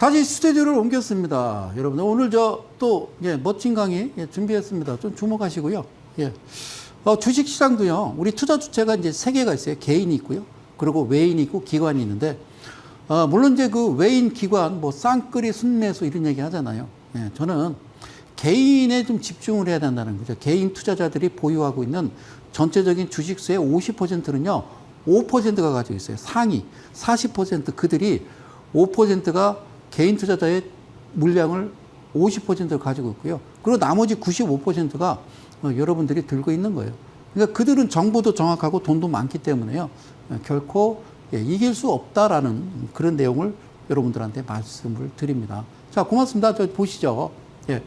다시 스튜디오를 옮겼습니다. 여러분 오늘 저 또 예, 멋진 강의 예, 준비했습니다. 좀 주목하시고요. 예. 어, 주식 시장도요. 우리 투자 주체가 이제 세 개가 있어요. 개인이 있고요. 그리고 외인이 있고 기관이 있는데 어, 물론 이제 그 외인 기관 뭐 쌍끌이 순매수 이런 얘기 하잖아요. 예, 저는 개인에 좀 집중을 해야 된다는 거죠. 개인 투자자들이 보유하고 있는 전체적인 주식수의 50%는요, 5%가 가지고 있어요. 상위 40% 그들이 5%가 개인 투자자의 물량을 50%를 가지고 있고요. 그리고 나머지 95%가 어, 여러분들이 들고 있는 거예요. 그러니까 그들은 정보도 정확하고 돈도 많기 때문에요. 어, 결코 예, 이길 수 없다라는 그런 내용을 여러분들한테 말씀을 드립니다. 자, 고맙습니다. 저 보시죠. 예.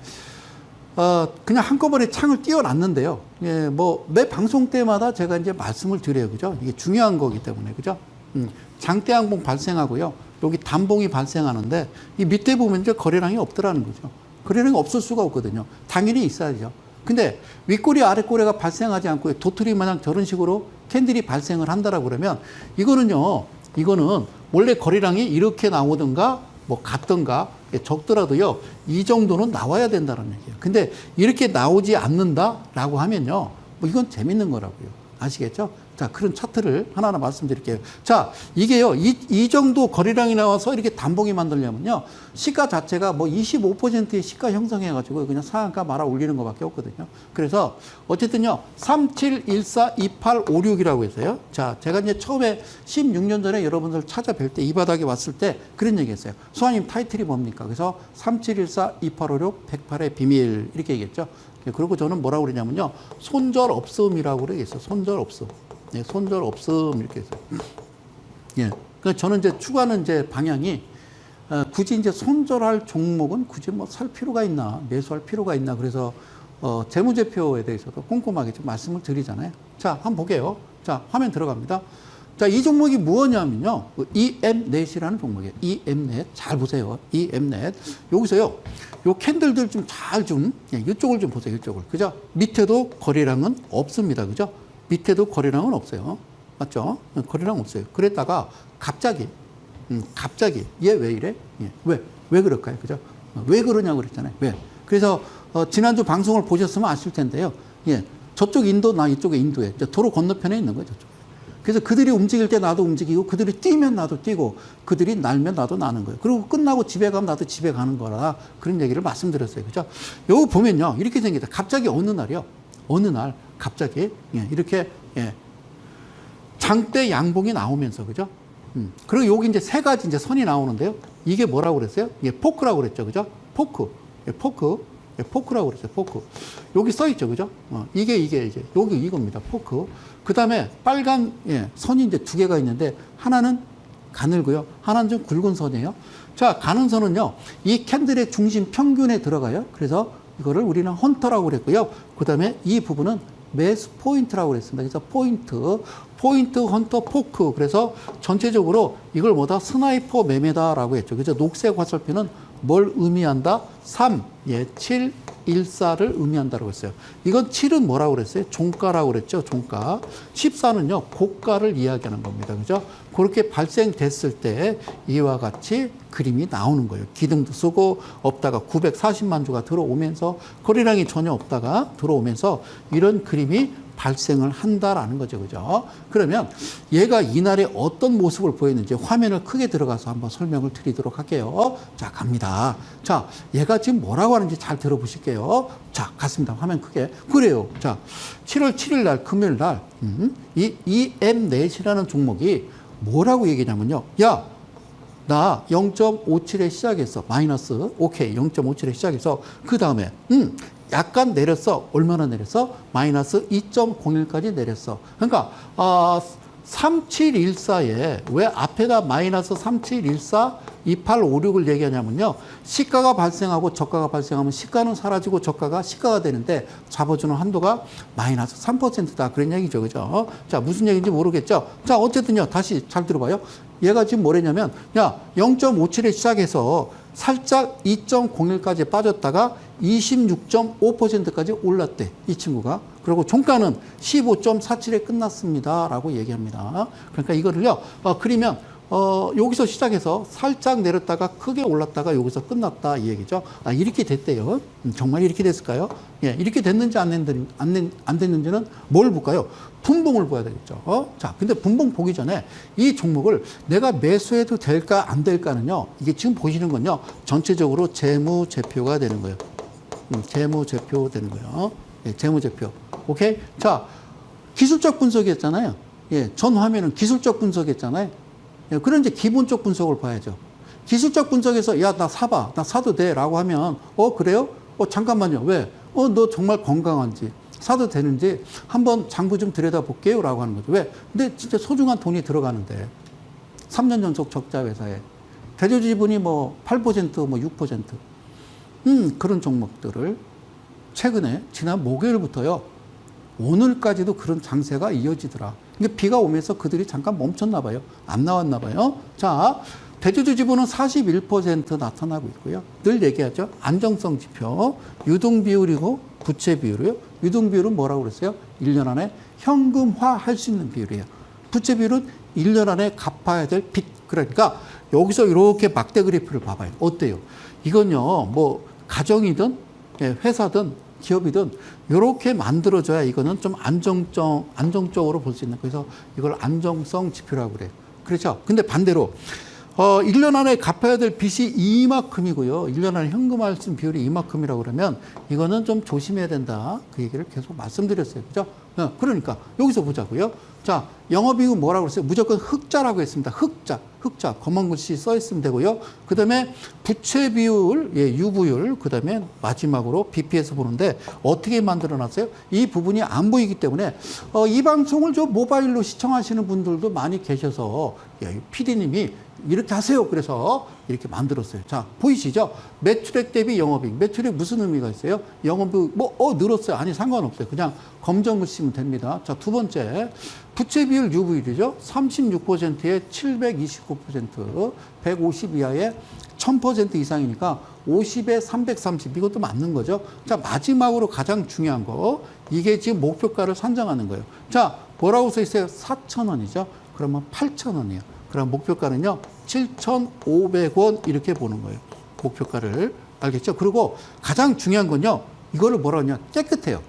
어, 그냥 한꺼번에 창을 띄워놨는데요. 예, 뭐, 매 방송 때마다 제가 이제 말씀을 드려요. 그죠? 이게 중요한 거기 때문에. 그죠? 음, 장대항봉 발생하고요. 여기 단봉이 발생하는데 이 밑에 보면 이제 거래량이 없더라는 거죠. 거래량이 없을 수가 없거든요. 당연히 있어야죠. 근데 윗꼬리 아랫꼬리가 발생하지 않고 도토리 마냥 저런 식으로 캔들이 발생을 한다라고 그러면 이거는요. 이거는 원래 거래량이 이렇게 나오든가 뭐 같던가 적더라도요. 이 정도는 나와야 된다는 얘기예요. 근데 이렇게 나오지 않는다라고 하면요. 뭐 이건 재밌는 거라고요. 아시겠죠? 자, 그런 차트를 하나하나 말씀드릴게요. 자, 이게요, 이, 이 정도 거래량이 나와서 이렇게 단봉이 만들려면요, 시가 자체가 뭐 25%의 시가 형성해가지고 그냥 상한가 말아 올리는 것밖에 없거든요. 그래서 어쨌든요, 37142856이라고 했어요. 자, 제가 이제 처음에 16년 전에 여러분들 찾아뵐 때 이 바닥에 왔을 때 그런 얘기 했어요. 수아님 타이틀이 뭡니까? 그래서 37142856 108의 비밀 이렇게 얘기했죠. 그리고 저는 뭐라고 그러냐면요. 손절 없음이라고 그러겠어요. 손절 없음. 예, 손절 없음 이렇게 해서. 예. 그 저는 이제 추구하는 이제 방향이 어, 굳이 이제 손절할 종목은 굳이 뭐 살 필요가 있나, 매수할 필요가 있나. 그래서 어, 재무제표에 대해서도 꼼꼼하게 좀 말씀을 드리잖아요. 자, 한번 보게요. 자, 화면 들어갑니다. 자, 이 종목이 무엇냐면요. 그 EM넷이라는 종목이에요. EM넷. 잘 보세요. EM넷. 여기서요. 요 캔들들 좀 잘 좀, 예, 이쪽을 좀 보세요. 이쪽을. 그죠? 밑에도 거래량은 없습니다. 그죠? 밑에도 거래량은 없어요. 맞죠? 예, 거래량 없어요. 그랬다가 갑자기, 음, 갑자기, 얘 왜 이래? 예, 왜? 왜 그럴까요? 그죠? 어, 왜 그러냐고 그랬잖아요. 왜? 그래서, 어, 지난주 방송을 보셨으면 아실 텐데요. 예, 저쪽 인도, 나 이쪽에 인도에. 도로 건너편에 있는 거예요. 저쪽. 그래서 그들이 움직일 때 나도 움직이고 그들이 뛰면 나도 뛰고 그들이 날면 나도 나는 거예요. 그리고 끝나고 집에 가면 나도 집에 가는 거라 그런 얘기를 말씀드렸어요. 그죠? 요거 보면요. 이렇게 생기다. 갑자기 어느 날이요. 어느 날 갑자기 예, 이렇게 예, 장대 양봉이 나오면서 그죠? 음. 그리고 여기 이제 세 가지 이제 선이 나오는데요. 이게 뭐라고 그랬어요? 예, 포크라고 그랬죠. 그죠? 포크. 예, 포크. 예, 포크라고 그랬어요. 포크. 여기 써 있죠. 그죠? 어, 이게 이게 이제 여기 이겁니다. 포크. 그 다음에 빨간 예, 선이 이제 두 개가 있는데 하나는 가늘고요. 하나는 좀 굵은 선이에요. 자, 가는 선은요. 이 캔들의 중심 평균에 들어가요. 그래서 이거를 우리는 헌터라고 그랬고요. 그 다음에 이 부분은 매수 포인트라고 그랬습니다. 그래서 포인트, 포인트, 헌터, 포크. 그래서 전체적으로 이걸 뭐다? 스나이퍼 매매다라고 했죠. 그래서 녹색 화살표는 뭘 의미한다? 3, 예, 7, 1, 4를 의미한다고 했어요. 이건 7은 뭐라고 그랬어요? 종가라고 그랬죠. 종가. 14는요, 고가를 이야기하는 겁니다. 그죠? 그렇게 발생됐을 때 이와 같이 그림이 나오는 거예요. 기둥도 쓰고 없다가 940만 주가 들어오면서 거래량이 전혀 없다가 들어오면서 이런 그림이 발생을 한다라는 거죠. 그죠? 그러면 얘가 이날에 어떤 모습을 보였는지 화면을 크게 들어가서 한번 설명을 드리도록 할게요. 자, 갑니다. 자, 얘가 지금 뭐라고 하는지 잘 들어보실게요. 자, 갔습니다. 화면 크게. 그래요. 자, 7월 7일 날, 금요일 날, 음, 이 EM넷이라는 종목이 뭐라고 얘기냐면요. 야, 나 0.57에 시작해서 마이너스 오케이 0.57에 시작해서 그 다음에 음 약간 내렸어 얼마나 내렸어 마이너스 2.01까지 내렸어 그러니까 어, 3714에 왜 앞에다 마이너스 3714 2856을 얘기하냐면요. 시가가 발생하고 저가가 발생하면 시가는 사라지고 저가가 시가가 되는데 잡아주는 한도가 마이너스 3%다. 그런 얘기죠. 그죠? 자 무슨 얘기인지 모르겠죠? 자 어쨌든요. 다시 잘 들어봐요. 얘가 지금 뭐랬냐면 야 0.57에 시작해서 살짝 2.01까지 빠졌다가 26.5%까지 올랐대 이 친구가 그리고 종가는 15.47에 끝났습니다 라고 얘기합니다. 그러니까 이거를요 어, 그리면 어, 여기서 시작해서 살짝 내렸다가 크게 올랐다가 여기서 끝났다 이 얘기죠. 아, 이렇게 됐대요. 음, 정말 이렇게 됐을까요? 예, 이렇게 됐는지 안, 됐는, 안, 됐는지는 뭘 볼까요? 분봉을 봐야 되겠죠. 어? 자, 근데 분봉 보기 전에 이 종목을 내가 매수해도 될까 안 될까는요. 이게 지금 보시는 건요. 전체적으로 재무 제표가 되는 거예요. 음, 재무 제표 되는 거예요. 예, 재무 제표. 오케이? 자, 기술적 분석이었잖아요. 예, 전 화면은 기술적 분석이었잖아요. 예, 그런 이제 기본적 분석을 봐야죠. 기술적 분석에서 야, 나 사봐. 나 사도 돼. 라고 하면 어, 그래요? 어, 잠깐만요. 왜? 어, 너 정말 건강한지 사도 되는지 한번 장부 좀 들여다볼게요. 라고 하는 거죠. 왜? 근데 진짜 소중한 돈이 들어가는데 3년 연속 적자 회사에 대조 지분이 뭐 8%, 뭐 6%. 음, 그런 종목들을 최근에 지난 목요일부터요. 오늘까지도 그런 장세가 이어지더라. 근데 비가 오면서 그들이 잠깐 멈췄나 봐요. 안 나왔나 봐요. 자, 대주주 지분은 41% 나타나고 있고요. 늘 얘기하죠. 안정성 지표, 유동 비율이고 부채 비율이요. 유동 비율은 뭐라고 그랬어요? 1년 안에 현금화 할 수 있는 비율이에요. 부채 비율은 1년 안에 갚아야 될 빚. 그러니까 여기서 이렇게 막대 그래프를 봐봐요. 어때요? 이건요, 뭐, 가정이든 예, 회사든 기업이든 이렇게 만들어져야 이거는 좀 안정적, 안정적으로 볼 수 있는. 그래서 이걸 안정성 지표라고 그래요. 그렇죠. 근데 반대로, 어, 1년 안에 갚아야 될 빚이 이만큼이고요. 1년 안에 현금할 수 있는 비율이 이만큼이라고 그러면 이거는 좀 조심해야 된다. 그 얘기를 계속 말씀드렸어요. 그죠? 어, 그러니까 여기서 보자고요. 자, 영업이익은 뭐라고 그랬어요? 무조건 흑자라고 했습니다. 흑자, 흑자. 검은 글씨 써 있으면 되고요. 그 다음에 부채 비율, 예, 유부율, 그 다음에 마지막으로 BPS 보는데 어떻게 만들어 놨어요? 이 부분이 안 보이기 때문에 어, 이 방송을 저 모바일로 시청하시는 분들도 많이 계셔서 예, PD님이 이렇게 하세요. 그래서 이렇게 만들었어요. 자, 보이시죠? 매출액 대비 영업이익. 매출액 무슨 의미가 있어요? 영업이익, 뭐, 어, 늘었어요. 아니, 상관없어요. 그냥 검정을 쓰면 됩니다. 자, 두 번째. 부채 비율 유부율이죠. 36%에 729%, 150 이하에 1000% 이상이니까 50에 330 이것도 맞는 거죠. 자 마지막으로 가장 중요한 거 이게 지금 목표가를 산정하는 거예요. 자 뭐라고 써 있어요? 4,000원이죠. 그러면 8,000원이에요. 그럼 목표가는요 7,500원 이렇게 보는 거예요. 목표가를 알겠죠? 그리고 가장 중요한 건요 이거를 뭐라 하냐 깨끗해요.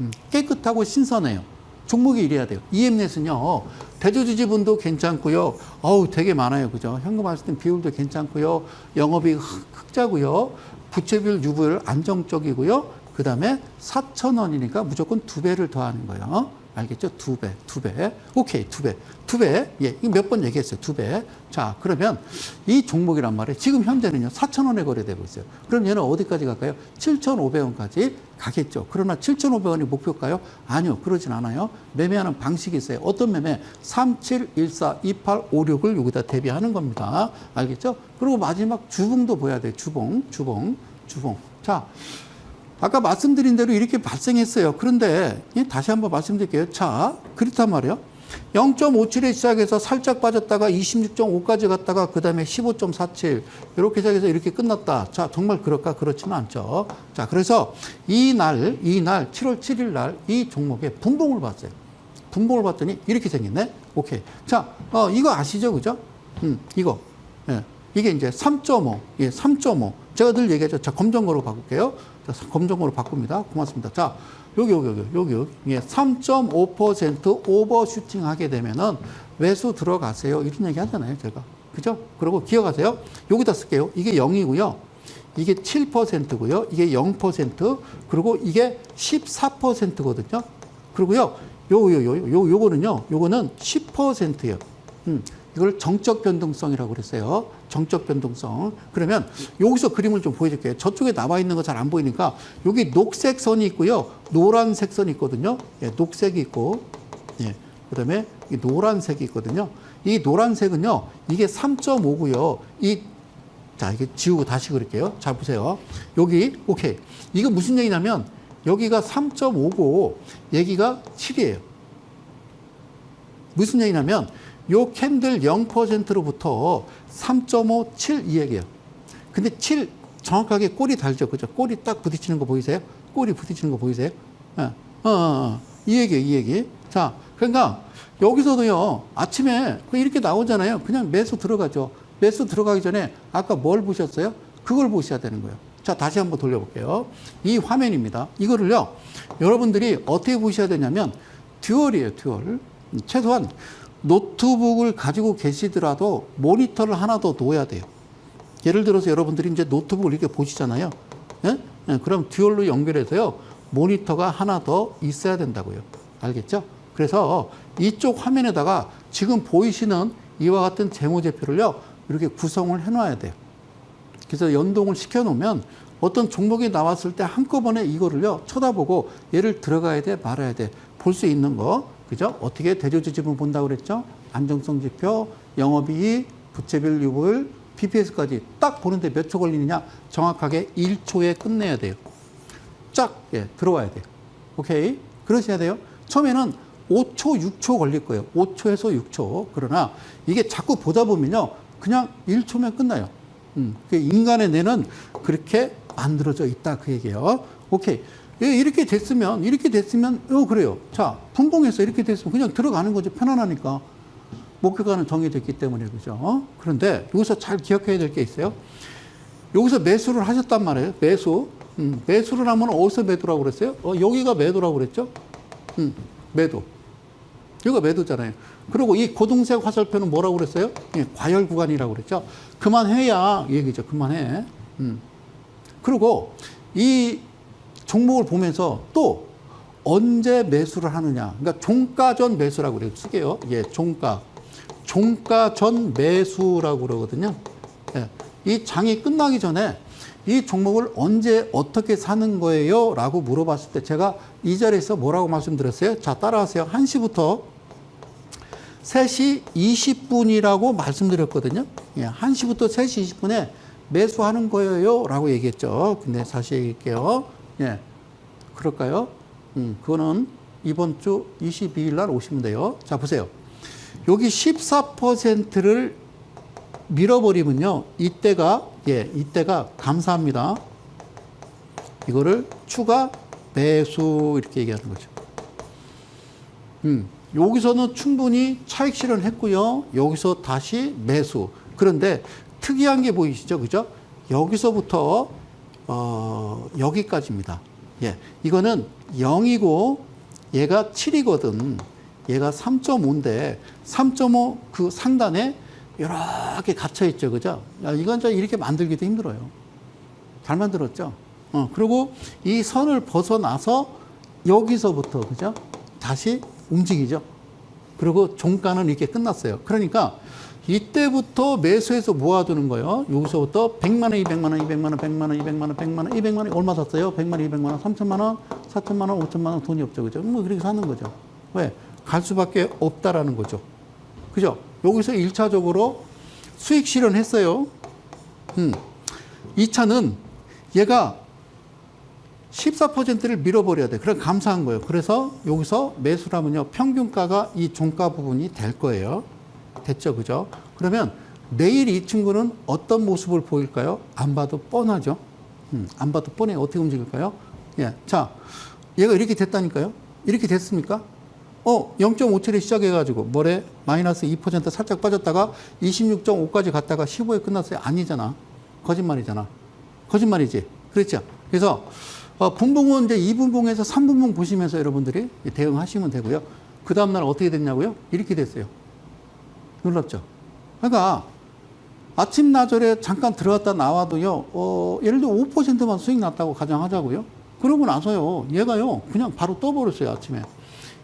음, 깨끗하고 신선해요. 종목이 이래야 돼요. EM넷은요, 대주주 지분도 괜찮고요. 어우, 되게 많아요. 그죠? 현금 있는 비율도 괜찮고요. 영업이 흑자고요. 부채 비율, 유부율 안정적이고요. 그 다음에 4,000원이니까 무조건 두 배를 더하는 거예요. 알겠죠? 두 배, 두 배. 오케이, 두 배. 두 배. 예, 이거 몇 번 얘기했어요. 두 배. 자, 그러면 이 종목이란 말이에요. 지금 현재는요, 4,000원에 거래되고 있어요. 그럼 얘는 어디까지 갈까요? 7,500원까지 가겠죠. 그러나 7,500원이 목표일까요? 아니요, 그러진 않아요. 매매하는 방식이 있어요. 어떤 매매? 3714, 2856을 여기다 대비하는 겁니다. 알겠죠? 그리고 마지막 주봉도 보여야 돼요. 주봉, 주봉, 주봉. 자, 아까 말씀드린 대로 이렇게 발생했어요. 그런데 예, 다시 한번 말씀드릴게요. 자, 그렇단 말이에요. 0.57에 시작해서 살짝 빠졌다가 26.5까지 갔다가 그 다음에 15.47 이렇게 시작해서 이렇게 끝났다. 자, 정말 그럴까? 그렇지는 않죠. 자, 그래서 이 날, 이 날, 7월 7일 날 이 종목에 분봉을 봤어요. 분봉을 봤더니 이렇게 생겼네. 오케이. 자, 어, 이거 아시죠? 그죠? 음, 이거. 예. 이게 이제 3.5. 예, 3.5. 제가 늘 얘기하죠. 자, 검정고로 바꿀게요. 자, 검정고로 바꿉니다. 고맙습니다. 자, 여기, 여기, 여기, 여기, 여기. 예, 3.5% 오버슈팅 하게 되면은 매수 들어가세요. 이런 얘기 하잖아요. 제가. 그죠? 그리고 기억하세요. 여기다 쓸게요. 이게 0이고요. 이게 7%고요. 이게 0%. 그리고 이게 14%거든요. 그리고요. 요, 요, 요, 요, 요거는요. 요거는 10%예요. 음, 이걸 정적 변동성이라고 그랬어요. 정적 변동성. 그러면 여기서 그림을 좀 보여줄게요. 저쪽에 나와 있는 거 잘 안 보이니까 여기 녹색 선이 있고요. 노란색 선이 있거든요. 예, 녹색이 있고, 예, 그 다음에 이 노란색이 있거든요. 이 노란색은요, 이게 3.5고요. 이 자, 이게 지우고 다시 그릴게요. 자, 보세요. 여기, 오케이. 이거 무슨 얘기냐면, 여기가 3.5고, 여기가 7이에요. 무슨 얘기냐면, 요 캔들 0%로부터 3.5, 7이 얘기예요. 근데 7 정확하게 꼬리 달죠. 그죠? 꼬리 딱 부딪히는 거 보이세요? 꼬리 부딪히는 거 보이세요? 예. 어, 어, 어. 이 얘기예요, 이 얘기. 자, 그러니까 여기서도요, 아침에 그 이렇게 나오잖아요. 그냥 매수 들어가죠. 매수 들어가기 전에 아까 뭘 보셨어요? 그걸 보셔야 되는 거예요. 자, 다시 한번 돌려볼게요. 이 화면입니다. 이거를요, 여러분들이 어떻게 보셔야 되냐면, 듀얼이에요, 듀얼. 음, 최소한 노트북을 가지고 계시더라도 모니터를 하나 더 놓아야 돼요. 예를 들어서 여러분들이 이제 노트북을 이렇게 보시잖아요. 예? 예, 그럼 듀얼로 연결해서요, 모니터가 하나 더 있어야 된다고요. 알겠죠? 그래서 이쪽 화면에다가 지금 보이시는 이와 같은 재무제표를요, 이렇게 구성을 해 놔야 돼요. 그래서 연동을 시켜 놓으면 어떤 종목이 나왔을 때 한꺼번에 이거를요, 쳐다보고 얘를 들어가야 돼, 말아야 돼. 볼 수 있는 거. 그죠? 어떻게 대조지집을 본다고 그랬죠? 안정성 지표, 영업이익, 부채별 유보율, BPS까지 딱 보는데 몇 초 걸리느냐? 정확하게 1초에 끝내야 돼요. 쫙, 예, 들어와야 돼요. 오케이? 그러셔야 돼요. 처음에는 5초, 6초 걸릴 거예요. 5초에서 6초. 그러나 이게 자꾸 보다 보면요. 그냥 1초면 끝나요. 음, 그 인간의 뇌는 그렇게 만들어져 있다. 그 얘기예요. 오케이. 예, 이렇게 됐으면, 이렇게 됐으면, 어, 그래요. 자, 분봉해서 이렇게 됐으면 그냥 들어가는 거죠. 편안하니까. 목표가는 정해졌기 때문에, 그죠? 어? 그런데 여기서 잘 기억해야 될 게 있어요. 여기서 매수를 하셨단 말이에요. 매수. 음, 매수를 하면 어디서 매도라고 그랬어요? 어, 여기가 매도라고 그랬죠? 음, 매도. 여기가 매도잖아요. 그리고 이 고동색 화살표는 뭐라고 그랬어요? 예, 과열 구간이라고 그랬죠? 그만해야 이 얘기죠. 그만해. 음. 그리고 이 종목을 보면서 또 언제 매수를 하느냐. 그러니까 종가 전 매수라고 그래요. 쓰게요. 예, 종가. 종가 전 매수라고 그러거든요. 예, 이 장이 끝나기 전에 이 종목을 언제 어떻게 사는 거예요? 라고 물어봤을 때 제가 이 자리에서 뭐라고 말씀드렸어요? 자, 따라하세요. 1시부터 3시 20분이라고 말씀드렸거든요. 예, 1시부터 3시 20분에 매수하는 거예요. 라고 얘기했죠. 근데 다시 얘기할게요. 예. 그럴까요? 음, 그거는 이번 주 22일 날 오시면 돼요. 자, 보세요. 여기 14%를 밀어버리면요. 이때가, 예, 이때가 감사합니다. 이거를 추가 매수 이렇게 얘기하는 거죠. 음, 여기서는 충분히 차익 실현했고요. 여기서 다시 매수. 그런데 특이한 게 보이시죠? 그죠? 여기서부터 어, 여기까지입니다. 예. 이거는 0이고 얘가 7이거든. 얘가 3.5인데 3.5 그 상단에 이렇게 갇혀 있죠. 그죠? 야, 이건 저 이렇게 만들기도 힘들어요. 잘 만들었죠? 어, 그리고 이 선을 벗어나서 여기서부터, 그죠? 다시 움직이죠. 그리고 종가는 이렇게 끝났어요. 그러니까 이때부터 매수해서 모아두는 거예요. 여기서부터 100만 원, 200만 원, 200만 원, 100만 원, 200만 원, 100만 원, 200만 원 얼마 샀어요? 100만 원, 200만 원, 3천만 원, 4천만 원, 5천만 원 돈이 없죠. 그죠? 뭐 그렇게 사는 거죠. 왜? 갈 수밖에 없다라는 거죠. 그죠? 여기서 1차적으로 수익 실현했어요. 음. 2차는 얘가 14%를 밀어버려야 돼. 그럼 감사한 거예요. 그래서 여기서 매수라면요. 평균가가 이 종가 부분이 될 거예요. 됐죠. 그죠? 그러면 내일 이 친구는 어떤 모습을 보일까요? 안 봐도 뻔하죠. 음, 안 봐도 뻔해. 어떻게 움직일까요? 예. 자, 얘가 이렇게 됐다니까요? 이렇게 됐습니까? 어, 0.57에 시작해가지고, 뭐래? 마이너스 2% 살짝 빠졌다가 26.5까지 갔다가 15에 끝났어요. 아니잖아. 거짓말이잖아. 거짓말이지. 그렇죠? 그래서, 어, 분봉은 이제 2분봉에서 3분봉 보시면서 여러분들이 대응하시면 되고요. 그 다음날 어떻게 됐냐고요? 이렇게 됐어요. 놀랍죠? 그러니까, 아침 나절에 잠깐 들어갔다 나와도요, 어, 예를 들어 5%만 수익 났다고 가정하자고요. 그러고 나서요, 얘가요, 그냥 바로 떠버렸어요, 아침에.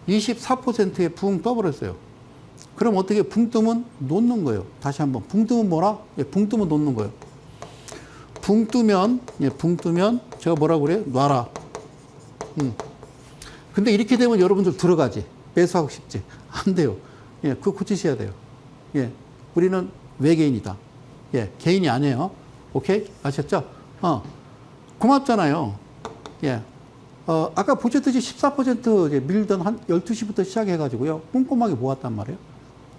24%에 붕 떠버렸어요. 그럼 어떻게 붕 뜨면 놓는 거예요. 다시 한번. 붕 뜨면 뭐라? 예, 붕 뜨면 놓는 거예요. 붕 뜨면, 예, 붕 뜨면 제가 뭐라고 그래요? 놔라. 음. 근데 이렇게 되면 여러분들 들어가지. 매수하고 싶지. 안 돼요. 예, 그거 고치셔야 돼요. 예, 우리는 외계인이다. 예, 개인이 아니에요. 오케이? 아셨죠? 어, 고맙잖아요. 예. 어, 아까 보셨듯이 14% 이제 밀던 한 12시부터 시작해가지고요. 꼼꼼하게 모았단 말이에요.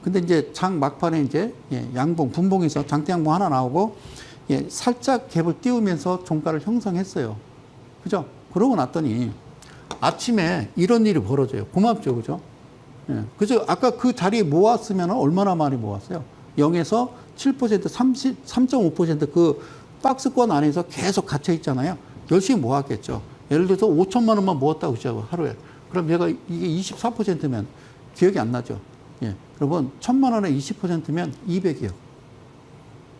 근데 이제 장 막판에 이제 예, 양봉, 분봉에서 장대 양봉 하나 나오고 예, 살짝 갭을 띄우면서 종가를 형성했어요. 그죠? 그러고 났더니 아침에 이런 일이 벌어져요. 고맙죠. 그죠? 예. 그래서 아까 그 자리에 모았으면 얼마나 많이 모았어요? 0에서 7% 30, 3.5%그 박스권 안에서 계속 갇혀 있잖아요. 열심히 모았겠죠. 예를 들어서 5천만 원만 모았다고 하자고 하루에. 그럼 얘가 이게 24%면 기억이 안 나죠. 예. 여러분, 천만 원에 20%면 200이요.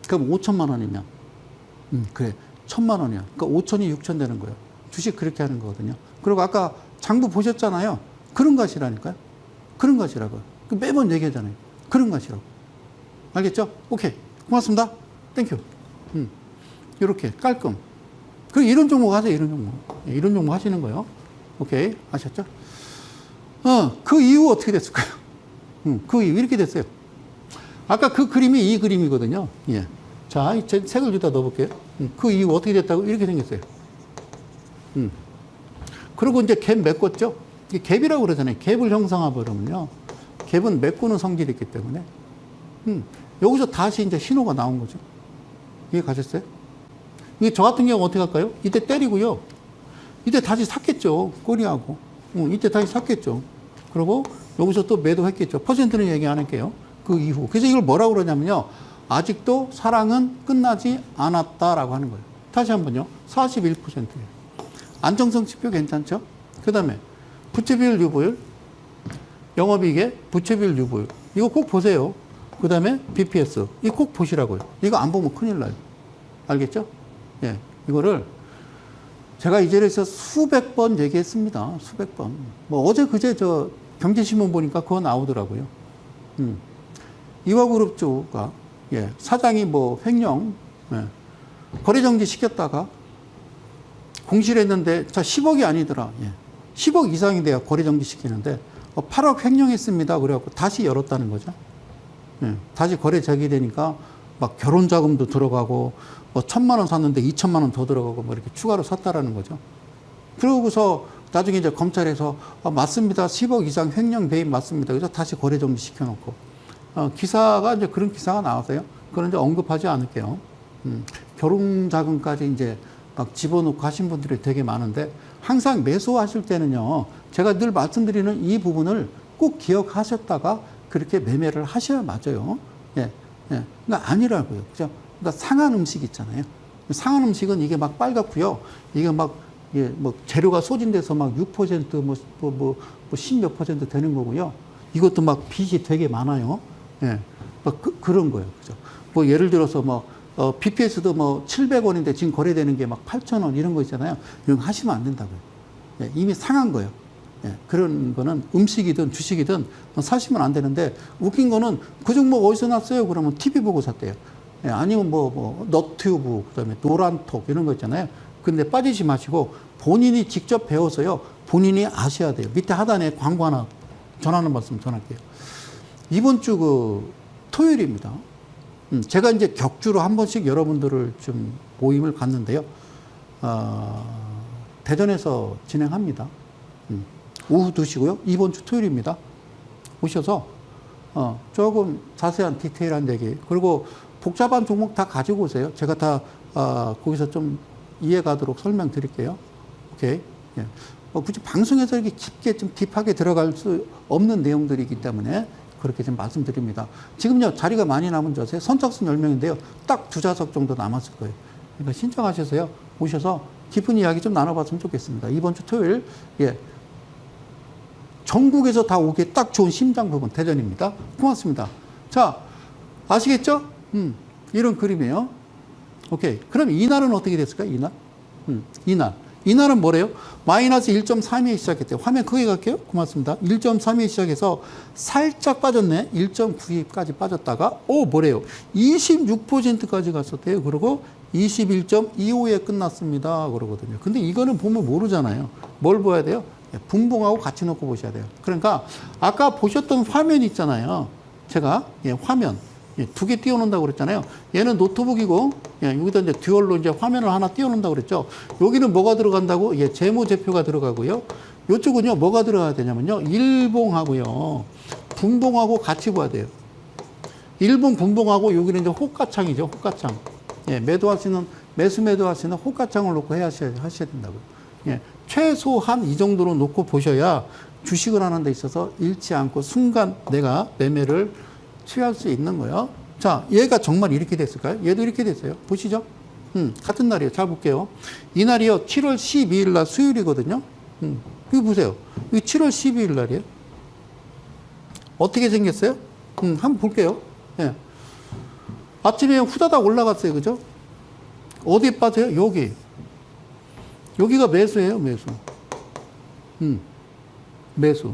그럼 5천만 원이면. 음, 그래. 천만 원이야. 그러니까 5천이 6천 되는 거예요. 주식 그렇게 하는 거거든요. 그리고 아까 장부 보셨잖아요. 그런 것이라니까요. 그런 것이라고. 그 매번 얘기하잖아요. 그런 것이라고. 알겠죠? 오케이. 고맙습니다. 땡큐. 음. 이렇게 깔끔. 그 이런 종목 하세요. 이런 종목. 예, 이런 종목 하시는 거예요. 오케이. 아셨죠? 어, 그 이후 어떻게 됐을까요? 음, 그 이후 이렇게 됐어요. 아까 그 그림이 이 그림이거든요. 예. 자, 이 제- 색을 여기다 넣어볼게요. 음, 그 이후 어떻게 됐다고? 이렇게 생겼어요. 음. 그리고 이제 갭 메꿨죠? 갭이라고 그러잖아요. 갭을 형성하고 그러면요. 갭은 메꾸는 성질이 있기 때문에. 음. 여기서 다시 이제 신호가 나온 거죠. 이해 가셨어요? 이게 저 같은 경우 어떻게 할까요? 이때 때리고요. 이때 다시 샀겠죠. 꼬리하고. 응, 이때 다시 샀겠죠. 그리고 여기서 또 매도했겠죠. 퍼센트는 얘기 안 할게요. 그 이후. 그래서 이걸 뭐라고 그러냐면요. 아직도 사랑은 끝나지 않았다라고 하는 거예요. 다시 한 번요. 41%예요. 안정성 지표 괜찮죠? 그 다음에 부채 비율 유보율, 영업이익의 부채 비율 유보율. 이거 꼭 보세요. 그 다음에 BPS. 이거 꼭 보시라고요. 이거 안 보면 큰일 나요. 알겠죠? 예. 이거를 제가 이 자리에서 수백 번 얘기했습니다. 수백 번. 뭐 어제 그제 저 경제신문 보니까 그거 나오더라고요. 음. 이화그룹 쪽가 예. 사장이 뭐 횡령, 예. 거래정지 시켰다가 공실했는데 자 10억이 아니더라. 예. 10억 이상이 돼야 거래 정지 시키는데 어, 8억 횡령했습니다. 그래갖고 다시 열었다는 거죠. 예. 다시 거래 재개되니까 막 결혼 자금도 들어가고 뭐 천만 원 샀는데 이천만 원 더 들어가고 뭐 이렇게 추가로 샀다라는 거죠. 그러고서 나중에 이제 검찰에서 아, 맞습니다. 10억 이상 횡령 배임 맞습니다. 그래서 다시 거래 정지 시켜놓고 어, 기사가 이제 그런 기사가 나왔어요. 그런 이제 언급하지 않을게요. 음, 결혼 자금까지 이제 막 집어넣고 하신 분들이 되게 많은데 항상 매수하실 때는요. 제가 늘 말씀드리는 이 부분을 꼭 기억하셨다가 그렇게 매매를 하셔야 맞아요. 예, 예. 그러니까 아니라고요. 그죠? 그러니까 상한 음식 있잖아요. 상한 음식은 이게 막 빨갛고요. 이게 막, 예, 뭐 재료가 소진돼서 막 6% 뭐, 뭐, 뭐, 뭐10몇 퍼센트 되는 거고요. 이것도 막 빚이 되게 많아요. 예. 막 그, 그런 거예요. 그죠? 뭐 예를 들어서 뭐, 어, BPS도 뭐 700원인데 지금 거래되는 게 막 8,000원 이런 거 있잖아요. 거 하시면 안 된다고요. 예, 이미 상한 거예요. 예, 그런 거는 음식이든 주식이든 사시면 안 되는데 웃긴 거는 그 종목 어디서 났어요? 그러면 TV 보고 샀대요. 예, 아니면 뭐, 뭐, 너튜브, 그 다음에 노란톡 이런 거 있잖아요. 근데 빠지지 마시고 본인이 직접 배워서요. 본인이 아셔야 돼요. 밑에 하단에 광고 하나 전하는 말씀 전할게요. 이번 주 그 토요일입니다. 음, 제가 이제 격주로 한 번씩 여러분들을 좀 모임을 갖는데요. 어, 대전에서 진행합니다. 음, 오후 2시고요. 이번 주 토요일입니다. 오셔서 어, 조금 자세한 디테일한 얘기 그리고 복잡한 종목 다 가지고 오세요. 제가 다 어, 거기서 좀 이해 가도록 설명드릴게요. 오케이. 예. 어, 굳이 방송에서 이렇게 깊게 좀 딥하게 들어갈 수 없는 내용들이기 때문에 그렇게 좀 말씀드립니다. 지금요 자리가 많이 남은 줄 아세요? 선착순 10명인데요. 딱 두 좌석 정도 남았을 거예요. 그러니까 신청하셔서요. 오셔서 깊은 이야기 좀 나눠봤으면 좋겠습니다. 이번 주 토요일 예. 전국에서 다 오기에 딱 좋은 심장 부분 대전입니다. 고맙습니다. 자, 아시겠죠? 음, 이런 그림이에요. 오케이. 그럼 이날은 어떻게 됐을까? 이날? 음, 이날. 이날은 뭐래요? 마이너스 1.32에 시작했대요. 화면 크게 갈게요. 고맙습니다. 1.32에 시작해서 살짝 빠졌네. 1.92까지 빠졌다가, 오, 뭐래요? 26%까지 갔었대요. 그리고 21.25에 끝났습니다. 그러거든요. 근데 이거는 보면 모르잖아요. 뭘 봐야 돼요? 예, 분봉하고 같이 놓고 보셔야 돼요. 그러니까 아까 보셨던 화면 있잖아요. 제가 예, 화면 예, 두 개 띄워놓는다고 그랬잖아요. 얘는 노트북이고 예, 여기다 이제 듀얼로 이제 화면을 하나 띄워놓는다고 그랬죠. 여기는 뭐가 들어간다고? 예, 재무제표가 들어가고요. 이쪽은요 뭐가 들어가야 되냐면요 일봉하고요 분봉하고 같이 봐야 돼요. 일봉 분봉하고 여기는 이제 호가창이죠. 호가창. 예, 매도할 수 있는 매수 매도할 수 있는 호가창을 놓고 해야 하셔야, 하셔야 된다고요. 예, 최소한 이 정도로 놓고 보셔야 주식을 하는 데 있어서 잃지 않고 순간 내가 매매를 취할 수 있는 거예요. 자, 얘가 정말 이렇게 됐을까요? 얘도 이렇게 됐어요. 보시죠. 음, 같은 날이에요. 잘 볼게요. 이 날이요. 7월 12일 날 수요일이거든요. 음, 이거 보세요. 이거 7월 12일 날이에요. 어떻게 생겼어요? 음, 한번 볼게요. 예. 아침에 후다닥 올라갔어요. 그죠? 어디에 빠져요? 여기. 여기가 매수예요, 매수. 음, 매수.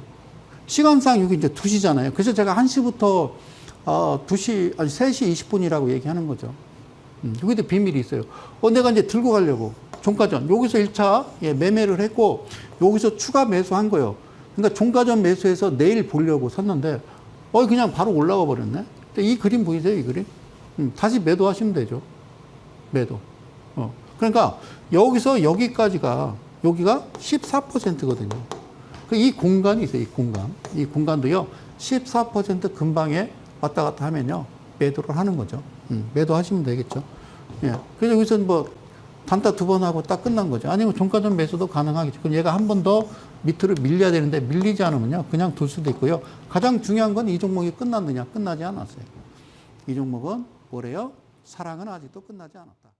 시간상 여기 이제 2시잖아요. 그래서 제가 1시부터 어, 2시, 아니 3시 20분이라고 얘기하는 거죠. 음, 여기도 비밀이 있어요. 어, 내가 이제 들고 가려고. 종가전. 여기서 1차 예, 매매를 했고, 여기서 추가 매수한 거예요. 그러니까 종가전 매수해서 내일 보려고 샀는데, 어, 그냥 바로 올라가 버렸네. 이 그림 보이세요, 이 그림? 음, 다시 매도하시면 되죠. 매도. 어. 그러니까 여기서 여기까지가, 여기가 14%거든요. 그이 공간이 있어요, 이 공간. 이 공간도요, 14% 근방에 왔다 갔다 하면요, 매도를 하는 거죠. 음, 매도하시면 되겠죠. 예. 그래서 여기서 뭐, 단타 두 번 하고 딱 끝난 거죠. 아니면 종가전 매수도 가능하겠죠. 그럼 얘가 한 번 더 밑으로 밀려야 되는데 밀리지 않으면요, 그냥 둘 수도 있고요. 가장 중요한 건 이 종목이 끝났느냐, 끝나지 않았어요. 이 종목은 뭐래요? 사랑은 아직도 끝나지 않았다.